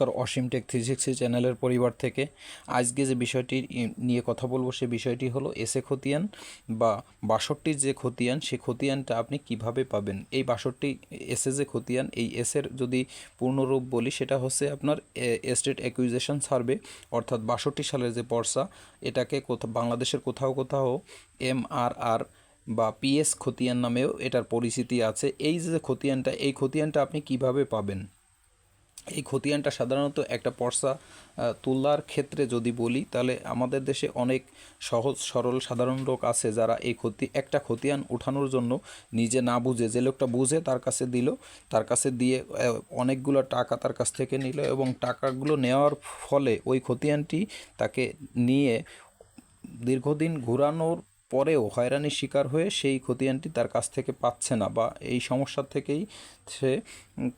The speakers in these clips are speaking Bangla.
নমস্কার অসীম টেক থ্রি সিক্সটি চ্যানেলের পরিবার থেকে। আজকে যে বিষয়টি নিয়ে কথা বলব সে বিষয়টি হলো এসে খতিয়ান বা বাষট্টির যে খতিয়ান, সে খতিয়ানটা আপনি কীভাবে পাবেন? এই বাষট্টি এসে যে খতিয়ান, এই এসের যদি পূর্ণরূপ বলি, সেটা হচ্ছে আপনার এস্টেট অ্যাকুইজেশন সার্ভে, অর্থাৎ বাষট্টি সালের যে পর্সা, এটাকে কোথাও বাংলাদেশের কোথাও কোথাও এম আর আর বা পিএস খতিয়ান নামেও এটার পরিচিতি আছে। এই যে খতিয়ানটা, এই খতিয়ানটা আপনি কীভাবে পাবেন? এই খতিয়ানটা সাধারণত একটা পর্সা তোলার ক্ষেত্রে যদি বলি, তাহলে আমাদের দেশে অনেক সহজ, সরল, সাধারণ লোক আছে যারা এই ক্ষতি, একটা খতিয়ান উঠানোর জন্য নিজে না বুঝে, যে লোকটা বুঝে তার কাছে দিল, তার কাছে দিয়ে অনেকগুলো টাকা তার কাছ থেকে নিল এবং টাকাগুলো নেওয়ার ফলে ওই খতিয়ানটি তাকে নিয়ে দীর্ঘদিন ঘোরানোর পরেও হয়রানির শিকার হয়ে সেই খতিয়ানটি তার কাছ থেকে পাচ্ছে না বা এই সমস্যার থেকেই সে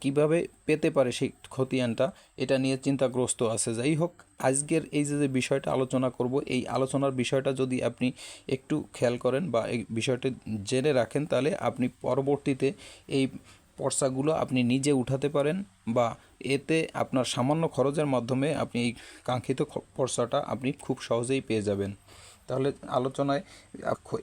কীভাবে পেতে পারে সেই খতিয়ানটা, এটা নিয়ে চিন্তাগ্রস্ত আছে। যাই হোক, আজকের এই যে বিষয়টা আলোচনা করব, এই আলোচনার বিষয়টা যদি আপনি একটু খেয়াল করেন বা এই বিষয়টি জেনে রাখেন, তাহলে আপনি পরবর্তীতে এই পর্সাগুলো আপনি নিজে উঠাতে পারেন বা এতে আপনার সামান্য খরচের মাধ্যমে আপনি এই কাঙ্ক্ষিত পর্সাটা আপনি খুব সহজেই পেয়ে যাবেন। তাহলে আলোচনায়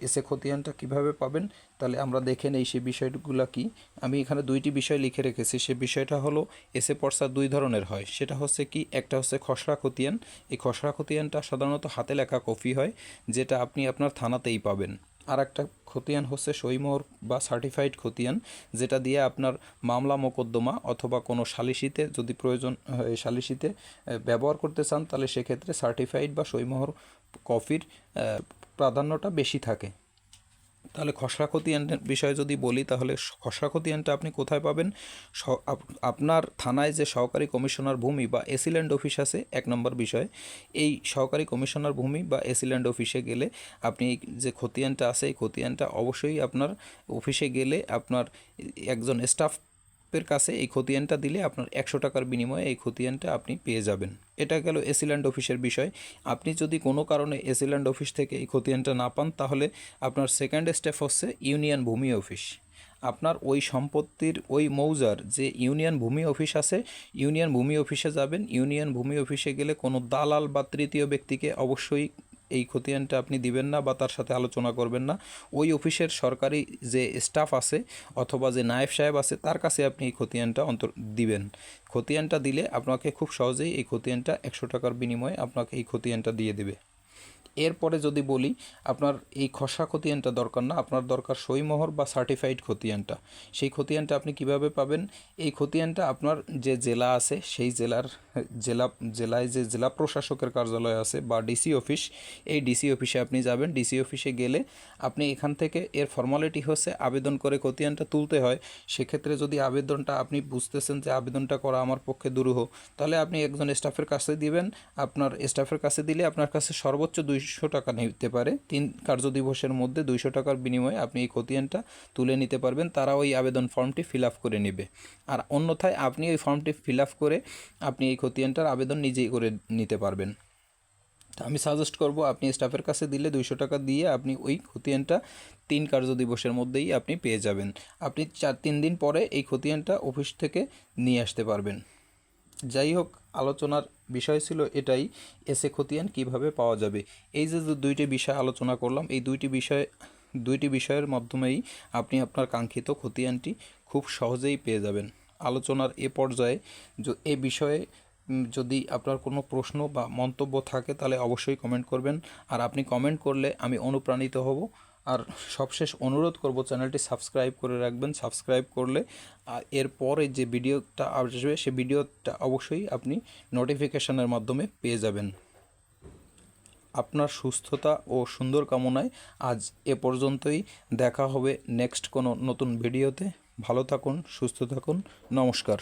এসে খতিয়ানটা কীভাবে পাবেন, তাহলে আমরা দেখে নেই সেই বিষয়গুলো কি। আমি এখানে দুইটি বিষয় লিখে রেখেছি। সে বিষয়টা হলো, এসে পর্সা দুই ধরনের হয়। সেটা হচ্ছে কি, একটা হচ্ছে খসড়া খতিয়ান। এই খসড়া খতিয়ানটা সাধারণত হাতে লেখা কপি হয়, যেটা আপনি আপনার থানাতেই পাবেন। আর একটা খতিয়ান হচ্ছে সইমোহর বা সার্টিফাইড খতিয়ান, যেটা দিয়ে আপনার মামলা মোকদ্দমা অথবা কোনো সালিসিতে যদি প্রয়োজন সালিসিতে ব্যবহার করতে চান, তাহলে সেক্ষেত্রে সার্টিফাইড বা সইমোহর আহ, প্রাধান্যটা বেশি থাকে। তাহলে খসড়া খতিয়ানের বিষয়ে যদি বলি তাহলে খসড়া খতিয়ানটা আপনি কোথায় পাবেন? আপনার থানায় যে সহকারী কমিশনার ভূমি বা এসিল্যান্ড অফিস আছে এক নম্বর বিষয়। এই সহকারী কমিশনার ভূমি বা এসিল্যান্ড অফিসে গেলে আপনি যে খতিয়ানটা আছে এই খতিয়ানটা অবশ্যই আপনার অফিসে গেলে আপনার একজন স্টাফের কাছে এই খতিয়ানটা দিলে আপনার একশো টাকার বিনিময়ে এই খতিয়ানটা আপনি পেয়ে যাবেন। এটা গেল এসিল্যান্ড অফিসের বিষয়। আপনি যদি কোনো কারণে এসিল্যান্ড অফিস থেকে এই খতিয়ানটা না পান, তাহলে আপনার সেকেন্ড স্টেপ হচ্ছে ইউনিয়ন ভূমি অফিস। আপনার ওই সম্পত্তির ওই মৌজার যে ইউনিয়ন ভূমি অফিস আছে, ইউনিয়ন ভূমি অফিসে যাবেন। ইউনিয়ন ভূমি অফিসে গেলে কোনো দালাল বা তৃতীয় ব্যক্তিকে অবশ্যই এই খতিয়ানটা আপনি দিবেন না বা তার সাথে আলোচনা করবেন না। ওই অফিসের সরকারি যে স্টাফ আছে অথবা যে নায়েব সাহেব আছে, তার কাছে আপনি এই খতিয়ানটা অন্তর দিবেন। খতিয়ানটা দিলে আপনাকে খুব সহজেই এই খতিয়ানটা একশো টাকার বিনিময়ে আপনাকে এই খতিয়ানটা দিয়ে দেবে। এরপরে যদি বলি, আপনার এই খসা খতিয়ানটা দরকার না, আপনার দরকার সইমোহর বা সার্টিফাইড খতিয়ানটা। সেই খতিয়ানটা আপনি কীভাবে পাবেন? এই খতিয়ানটা আপনার যে জেলা আছে, সেই জেলার জেলা, জেলায় যে জেলা প্রশাসকের কার্যালয় আছে বা ডিসি অফিস এই ডিসি অফিসে আপনি যাবেন। ডিসি অফিসে গেলে আপনি এখান থেকে এর ফর্মালিটি হচ্ছে আবেদন করে খতিয়ানটা তুলতে হয়। সেক্ষেত্রে যদি আবেদনটা আপনি বুঝতেছেন যে আবেদনটা করা আমার পক্ষে দুরূহ, তাহলে আপনি একজন স্টাফের কাছে দিবেন। আপনার স্টাফের কাছে দিলে আপনার কাছে সর্বোচ্চ দুইশো টাকা নিতে পারে। তিন কার্য দিবসের মধ্যে দুইশো টাকার বিনিময়ে আপনি এই খতিয়ানটা তুলে নিতে পারবেন। তারা ওই আবেদন ফর্মটি ফিল আপ করে নেবে। আর অন্যথায় আপনি ওই ফর্মটি ফিল আপ করে আপনি এই খতিয়ানটার আবেদন নিজেই করে নিতে পারবেন। আমি সাজেস্ট করব, আপনি স্টাফের কাছে দিলে দুইশো টাকা দিয়ে আপনি ওই খতিয়ানটা তিন কার্য দিবসের মধ্যেই আপনি পেয়ে যাবেন। আপনি চার, তিন দিন পরে এই খতিয়ানটা অফিস থেকে নিয়ে আসতে পারবেন। যাই হোক, আলোচনার বিষয় ছিল এটাই, এসে খতিয়ান কীভাবে পাওয়া যাবে। এই যে দুইটি বিষয় আলোচনা করলাম, এই দুইটি বিষয়, দুইটি বিষয়ের মাধ্যমেই আপনি আপনার কাঙ্ক্ষিত খতিয়ানটি খুব সহজেই পেয়ে যাবেন। আলোচনার এ পর্যায়ে এ বিষয়ে যদি আপনার কোনো প্রশ্ন বা মন্তব্য থাকে, তাহলে অবশ্যই কমেন্ট করবেন। আর আপনি কমেন্ট করলে আমি অনুপ্রাণিত হব। আর সবশেষ অনুরোধ করব চ্যানেলটি সাবস্ক্রাইব করে রাখবেন। সাবস্ক্রাইব করলে আহ, এরপরে যে ভিডিওটা আসবে সে ভিডিওটা অবশ্যই আপনি নোটিফিকেশনের মাধ্যমে পেয়ে যাবেন। আপনার সুস্থতা ও সুন্দর কামনায় আজ এ পর্যন্তই। দেখা হবে নেক্সট কোনো নতুন ভিডিওতে। ভালো থাকুন সুস্থ থাকুন। নমস্কার.